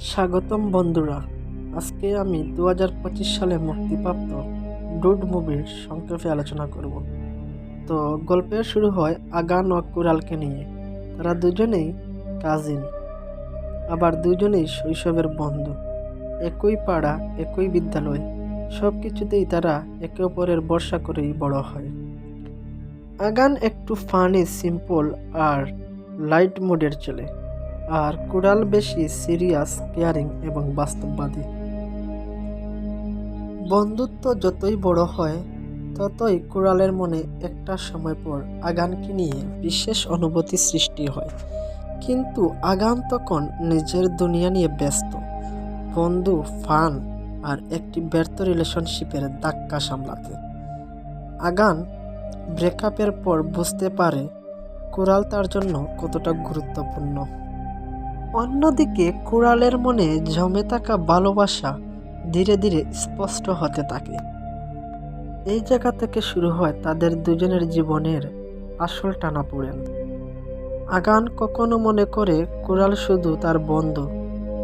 স্বাগতম বন্ধুরা। আজকে আমি দু হাজার পঁচিশ সালে মুক্তিপ্রাপ্ত ডুড মুভির সংক্ষেপে আলোচনা করব। তো গল্পের শুরু হয় আগান ও কুরালকে নিয়ে। তারা দুজনেই কাজিন, আবার দুজনেই শৈশবের বন্ধু। একই পাড়া, একই বিদ্যালয় সব কিছুতেই তারা একে অপরের বর্ষা করেই বড় হয়। আগান একটু ফানি, সিম্পল আর লাইট মুডের ছেলে। আর কুড়াল বেশি সিরিয়াস কেয়ারিং এবং বাস্তববাদী। বন্ধুত্ব যতই বড় হয়, ততই কুড়ালের মনে একটা সময় পর আগানকে নিয়ে বিশেষ অনুভূতি সৃষ্টি হয়। কিন্তু আগান তখন নিজের দুনিয়া নিয়ে ব্যস্ত। বন্ধু, ফান আর একটি ব্যর্থ রিলেশনশিপের ধাক্কা সামলাতে। আগান ব্রেকআপের পর বুঝতে পারে কুড়াল তার জন্য কতটা গুরুত্বপূর্ণ। অন্যদিকে কুড়ালের মনে জমে থাকা ভালোবাসা ধীরে ধীরে স্পষ্ট হতে থাকে। এই জায়গা থেকে শুরু হয় তাদের দুজনের জীবনের আসল টানাপোড়েন। আগান কখনো মনে করে কুড়াল শুধু তার বন্ধু,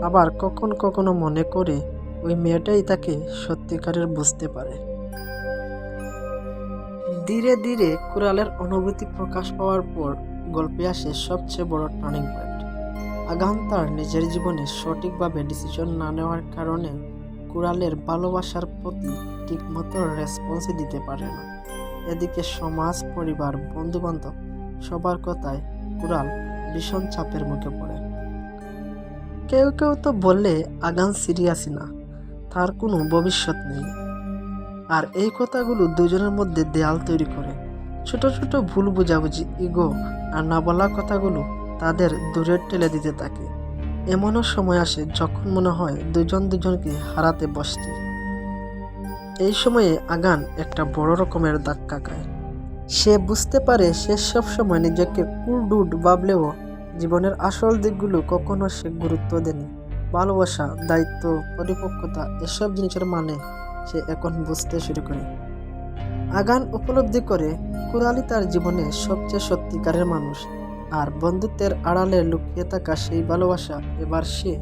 আবার কখন কখনো মনে করে ওই মেয়েটাই তাকে সত্যিকারের বুঝতে পারে। ধীরে ধীরে কুড়ালের অনুভূতি প্রকাশ পাওয়ার পর গল্পে আসে সবচেয়ে বড় টার্নিং পয়েন্ট আগাম তার নিজের জীবনে সঠিকভাবে ডিসিশন না নেওয়ার কারণে কুড়ালের ভালোবাসার প্রতি ঠিকমতো রেসপন্সই দিতে পারে না। এদিকে সমাজ, পরিবার, বন্ধুবান্ধব, সবার কথায় কুড়াল ভীষণ চাপের মুখে পড়ে। কেউ কেউ তো বললে আগান সিরিয়াসই না, তার কোনো ভবিষ্যৎ নেই। আর এই কথাগুলো দুজনের মধ্যে দেয়াল তৈরি করে। ছোট ছোট ভুল বোঝাবুঝি ইগো আর না বলা কথাগুলো তাদের দূরে ঠেলে দিতে থাকে। এমনও সময় আসে যখন মনে হয় দুজন দুজনকে হারাতে বসছে। এই সময়ে আগান একটা বড় রকমের ধাক্কা খায়। সে বুঝতে পারে সে সব সময় নিজেকে কুল ডুড ভাবলেও জীবনের আসল দিকগুলো কখনো সে গুরুত্ব দেয়নি। ভালোবাসা, দায়িত্ব পরিপক্কতা এসব জিনিসের মানে সে এখন বুঝতে শুরু করে। আগান উপলব্ধি করে কুরালি তার জীবনে সবচেয়ে সত্যিকারের মানুষ। আর বন্ধুত্বের আড়ালে লুকিয়ে থাকা সেই ভালোবাসা এবার সে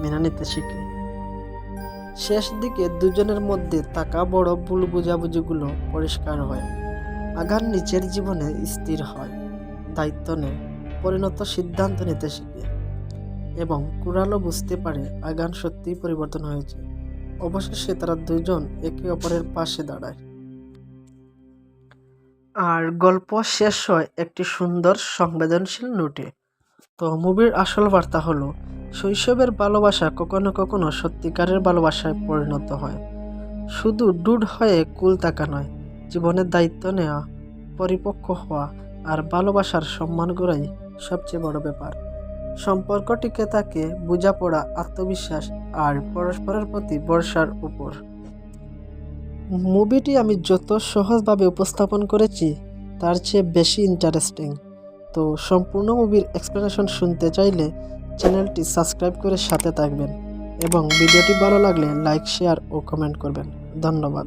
মেনে নিতে শিখে। শেষ দিকে দুজনের মধ্যে থাকা বড় ভুল বুঝাবুঝিগুলো পরিষ্কার হয়। আগান নিজের জীবনে স্থির হয়, দায়িত্ব নেয়, পরিণত সিদ্ধান্ত নিতে শিখে এবং কুরালও বুঝতে পারে আগান সত্যিই পরিবর্তন হয়েছে। অবশেষে তারা দুজন একে অপরের পাশে দাঁড়ায়। আর গল্প শেষ হয় একটি সুন্দর সংবেদনশীল নোটে। তো মুভির আসল বার্তা হলো, শৈশবের ভালোবাসা কখনো কখনো সত্যিকারের ভালোবাসায় পরিণত হয়। শুধু ডুড হয়ে কুল তাকা নয়, জীবনের দায়িত্ব নেওয়া, পরিপক্ক হওয়া আর ভালোবাসার সম্মান করাই সবচেয়ে বড় ব্যাপার। সম্পর্কটিকে তাকে বোঝাপড়া, আত্মবিশ্বাস আর পরস্পরের প্রতি ভরসার উপর। মুভিটি আমি যত সহজভাবে উপস্থাপন করেছি, তার চেয়ে বেশি ইন্টারেস্টিং তো সম্পূর্ণ মুভির এক্সপ্লেনেশন শুনতে চাইলে চ্যানেলটি সাবস্ক্রাইব করে সাথে থাকবেন এবং ভিডিওটি ভালো লাগলে লাইক শেয়ার ও কমেন্ট করবেন। ধন্যবাদ।